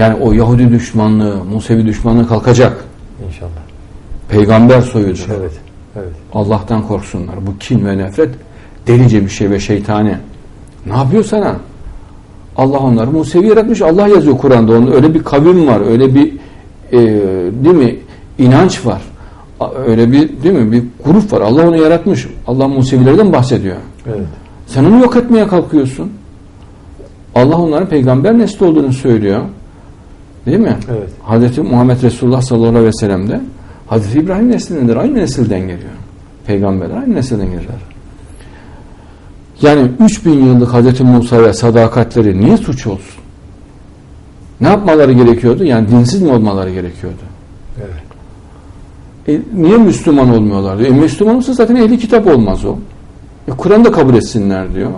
Yani o Yahudi düşmanlığı, Musevi düşmanlığı kalkacak. İnşallah. Peygamber soyudur. Evet. Evet. Allah'tan korksunlar. Bu kin ve nefret delice bir şey ve şeytani. Ne yapıyor sana? Allah onları Musevi yaratmış. Allah yazıyor Kur'an'da. Onun öyle bir kavim var. Öyle bir e, değil mi? inanç var. Öyle bir değil mi? Bir grup var. Allah onu yaratmış. Allah Musevilerden bahsediyor. Evet. Sen onu yok etmeye kalkıyorsun. Allah onların peygamber nesli olduğunu söylüyor. Değil mi? Evet. Hazreti Muhammed Resulullah sallallahu aleyhi ve sellem de Hazreti İbrahim neslindendir. Aynı nesilden geliyor. Peygamberler aynı nesilden gelirler. Yani 3000 yıllık Hazreti Musa'ya sadakatleri niye suç olsun? Ne yapmaları gerekiyordu? Yani dinsiz mi olmaları gerekiyordu? Evet. E, niye Müslüman olmuyorlar diyor. E, Müslüman olsa zaten ehli kitap olmaz o. E, Kur'an'ı da kabul etsinler diyor.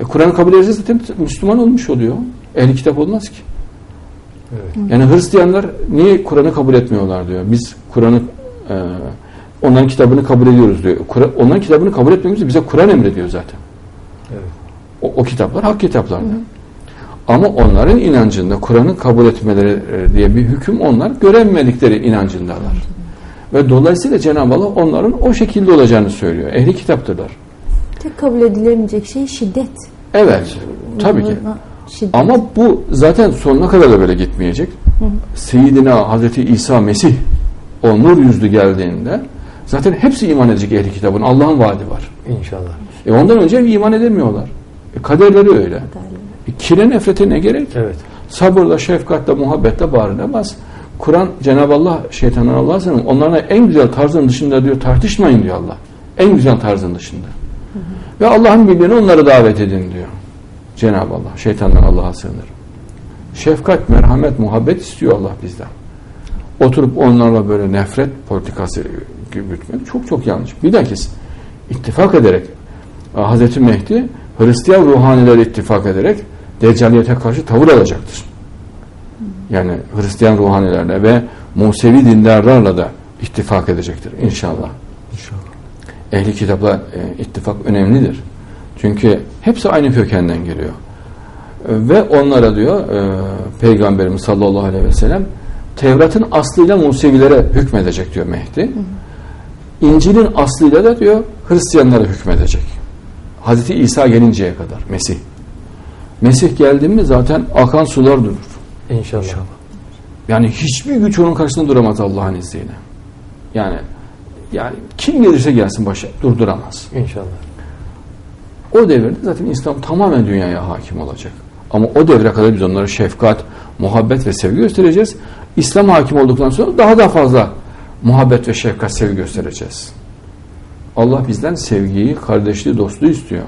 E, Kur'an'ı kabul ederse zaten Müslüman olmuş oluyor. Ehli kitap olmaz ki. Evet. Yani Hristiyanlar niye Kur'an'ı kabul etmiyorlar diyor. Biz Kur'an'ı e, onların kitabını kabul ediyoruz diyor. Kur- onların kitabını kabul etmemizi bize Kur'an emrediyor zaten. Evet. O, o kitaplar hak kitaplardı. Ama onların inancında Kur'an'ı kabul etmeleri e, diye bir hüküm onlar göremedikleri inancındalar. Ve dolayısıyla Cenab-ı Allah onların o şekilde olacağını söylüyor. Ehli kitaptırlar. Tek kabul edilemeyecek şey şiddet. Evet. Tabii ki. Şiddet. Ama bu zaten sonuna kadar da böyle gitmeyecek. Seyyidina Hazreti İsa Mesih o nur yüzlü geldiğinde zaten hepsi iman edecek ehli kitabın. Allah'ın vaadi var. İnşallah. E ondan önce iman edemiyorlar. E kaderleri öyle. E kire nefrete ne gerek? Evet. Sabırla, şefkatle, muhabbetle bağırılamaz. Kur'an Cenab-ı Allah şeytandan Allah'a sığınırım. Onlarla en güzel tarzın dışında diyor tartışmayın diyor Allah. En güzel tarzın dışında. Ve Allah'ın birliğine onları davet edin diyor. Cenab-ı Allah. Şeytandan Allah'a sığınırım. Şefkat, merhamet, muhabbet istiyor Allah bizden. Oturup onlarla böyle nefret politikası gütmek çok çok yanlış. Bir dakika ittifak ederek Hazreti Mehdi Hristiyan ruhanileri ittifak ederek Deccaliyete karşı tavır alacaktır. Yani Hristiyan ruhanilerle ve Musevi dindarlarla da ittifak edecektir inşallah. İnşallah. Ehli kitapla e, ittifak önemlidir. Çünkü hepsi aynı kökenden geliyor. E, ve onlara diyor e, Peygamberimiz sallallahu aleyhi ve sellem Tevrat'ın aslıyla Musevilere hükmedecek diyor Mehdi. İncil'in aslıyla da diyor Hristiyanlara hükmedecek. Hazreti İsa gelinceye kadar Mesih. Mesih geldi mi zaten akan sular durur. İnşallah. Yani hiçbir güç onun karşısında duramaz Allah'ın izniyle. Yani yani kim gelirse gelsin başa durduramaz. İnşallah. O devirde zaten İslam tamamen dünyaya hakim olacak. Ama o devre kadar biz onlara şefkat, muhabbet ve sevgi göstereceğiz. İslam hakim olduktan sonra daha da fazla muhabbet ve şefkat, sevgi göstereceğiz. Allah bizden sevgiyi, kardeşliği, dostluğu istiyor.